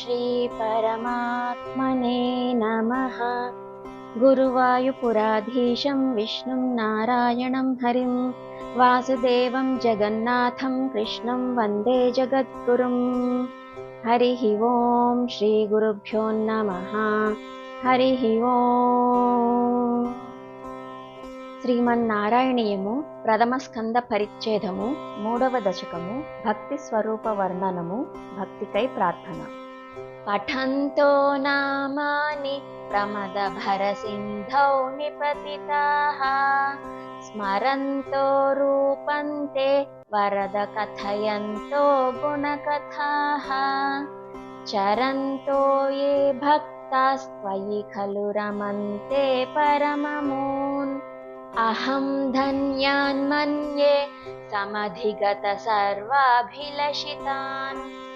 श्रीपरमात्मने नमः गुरुवायुपुराधीशं विष्णुं नारायणं हरिं वासुदेवं जगन्नाथं कृष्णं वन्दे जगद्गुरुम् हरिः ओं श्रीगुरुभ्यो नमः हरिः ओम् శ్రీమన్నారాయణీయము ప్రథమ స్కంద పరిచ్ఛేదము మూడవ దశకము భక్తి స్వరూప వర్ణనము భక్తికై ప్రార్థన पठन्तो नामानि प्रमदभरसिन्धौ निपतिताः। स्मरन्तो रूपन्ते वरद कथयन्तो गुणकथाः। चरन्तो ये भक्तास्त्वयि खलु रमन्ते परममून्। अहं धन्यान् मन्ये समधिगत समधिगतसर्वाभिलषितान्।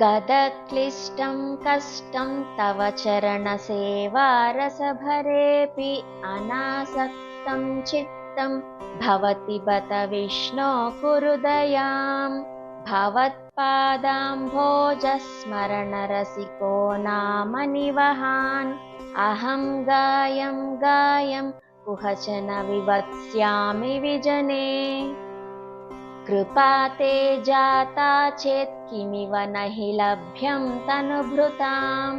गदक्लिष्टं कष्टं तव चरणसेवारसभरेऽपि अनासक्तं चित्तं भवति बत विष्णो कुरुदयां भवत्पादाम्भोजस्मरणरसिको नाम निवहान्। अहं गायं गायं कुहचन विवत्स्यामि विजने कृपा ते जाता चेत् किमिव न हि लभ्यं तनुभृतां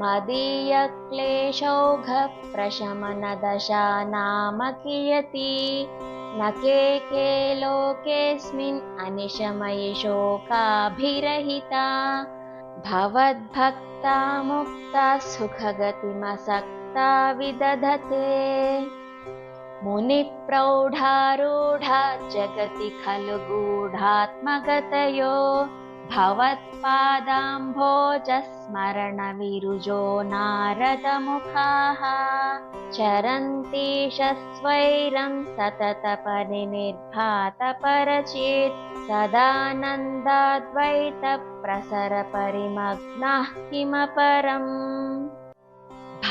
मदीयक्लेशौघप्रशमनदशा नाम कियती न के के लोकेऽस्मिन् अनिशमयि शोकाभिरहिता। भवद्भक्ता मुक्ता सुखगतिमसक्ता विदधते मुनिप्रौढारूढा जगति खलु गूढात्मगतयो भवत्पादाम्भोजस्मरणविरुजो नारदमुखाः। चरन्तीशस्वैरं सततपरिनिर्भातपरचेत् सदानन्दाद्वैतप्रसरपरिमग्नाः किमपरम्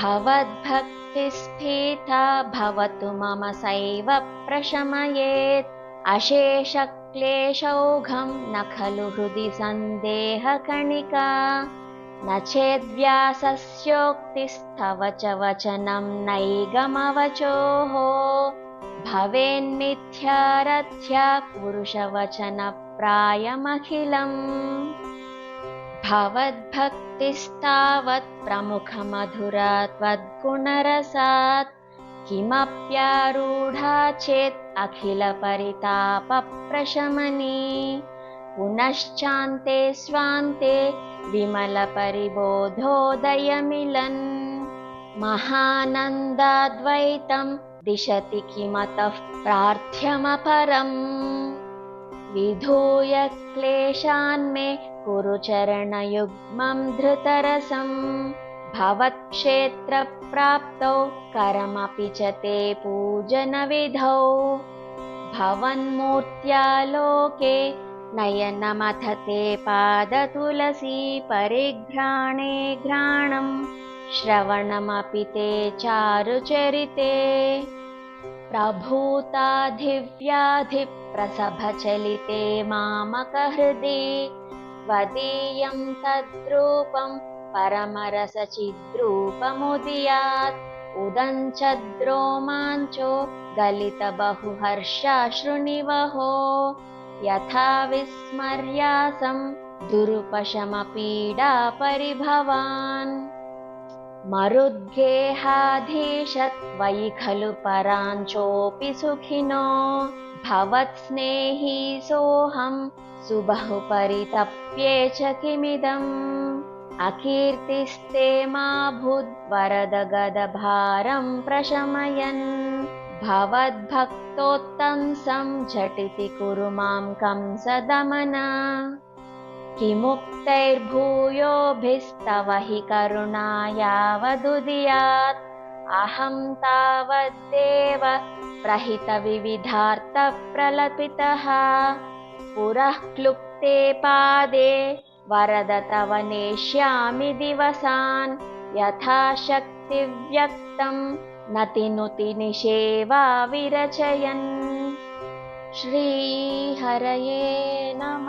भवद्भक्तिस्फीता भवतु मम सैव प्रशमयेत्। अशेषक्लेशौघं न खलु हृदि सन्देहकणिका। न चेद्व्यासस्योक्तिस्तव च वचनं नैगमवचोः। भवेन्मिथ्यारथ्या पुरुषवचनप्रायमखिलम् भवद्भक्तिस्तावत् प्रमुखमधुरा त्वद्गुणरसात् किमप्यारूढा चेत् अखिलपरितापप्रशमनी। पुनश्चान्ते स्वान्ते विमलपरिबोधोदयमिलन्। महानन्दाद्वैतं दिशति किमतः प्रार्थ्यमपरम् विधूय क्लेशान्मे कुरु चरणयुग्मं धृतरसं। भवत्क्षेत्रप्राप्तौ करमपि च ते पूजनविधौ। भवन्मूर्त्यालोके नयनमथ ते पादतुलसी परिघ्राणे घ्राणं। श्रवणमपि ते चारुचरिते प्रभूताधिव्याधिप्रसभचलिते मामकहृदि त्वदीयं तद्रूपं परमरसचिद्रूपमुदीयात्। उदञ्चद्रोमाञ्चो गलितबहुहर्षाश्रुनिवहो यथा विस्मर्यासं दुरुपशमपीडापरिभवान् मरुद्गेहाधीशत्वयि खलु पराञ्चोऽपि सुखिनो। भवत्स्नेही सोऽहं सुबहुपरितप्ये च किमिदम्? अकीर्तिस्ते मा भूद्वरदगदभारं प्रशमयन्। भवद्भक्तोत्तंसं झटिति कुरु मां कंसदमन किमुक्तैर्भूयोभिस्तव हि करुणा यावदुदीयात् अहं तावद्देव प्रहितविविधार्थप्रलपितः। पुरः क्लुप्ते पादे वरद तव नेष्यामि दिवसान्। यथाशक्तिव्यक्तं नतिनुतिनिषेवा विरचयन् श्रीहरये नमः